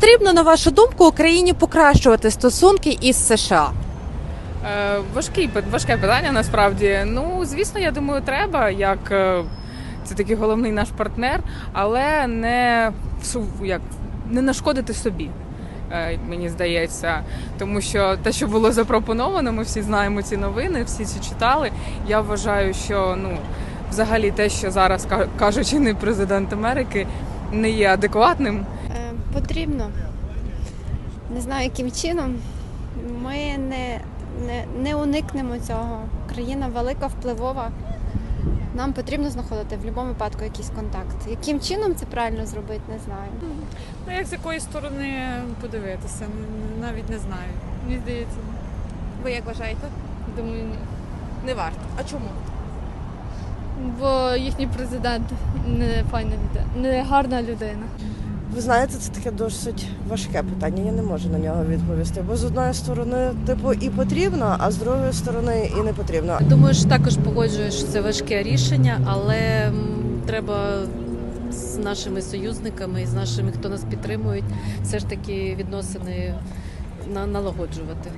потрібно, на вашу думку, Україні покращувати стосунки із США? Е, важкий, важке питання насправді. Ну, звісно, я думаю, треба, як е, це такий головний наш партнер, але не як, не нашкодити собі. е, Мені здається, тому що те, що було запропоновано, ми всі знаємо ці новини, всі ці читали. Я вважаю, що ну взагалі те, що зараз ка- каже чинний президент Америки, не є адекватним. Потрібно. Не знаю, яким чином. Ми не, не, не уникнемо цього. Країна велика, впливова. Нам потрібно знаходити в будь-якому випадку якийсь контакт. Яким чином це правильно зробити, не знаю. Ну, як з якої сторони подивитися, навіть не знаю. Мені здається, Ви як вважаєте? думаю, ні. Не варто. А чому? Бо їхній президент не файна людина, не гарна людина. Ви знаєте, це таке досить важке питання. Я не можу на нього відповісти. Бо з одної сторони, типу, і потрібно, а з другої сторони і не потрібно. Думаю, що також погоджуєш що це важке рішення, але треба з нашими союзниками і з нашими, хто нас підтримують, все ж таки відносини на- налагоджувати.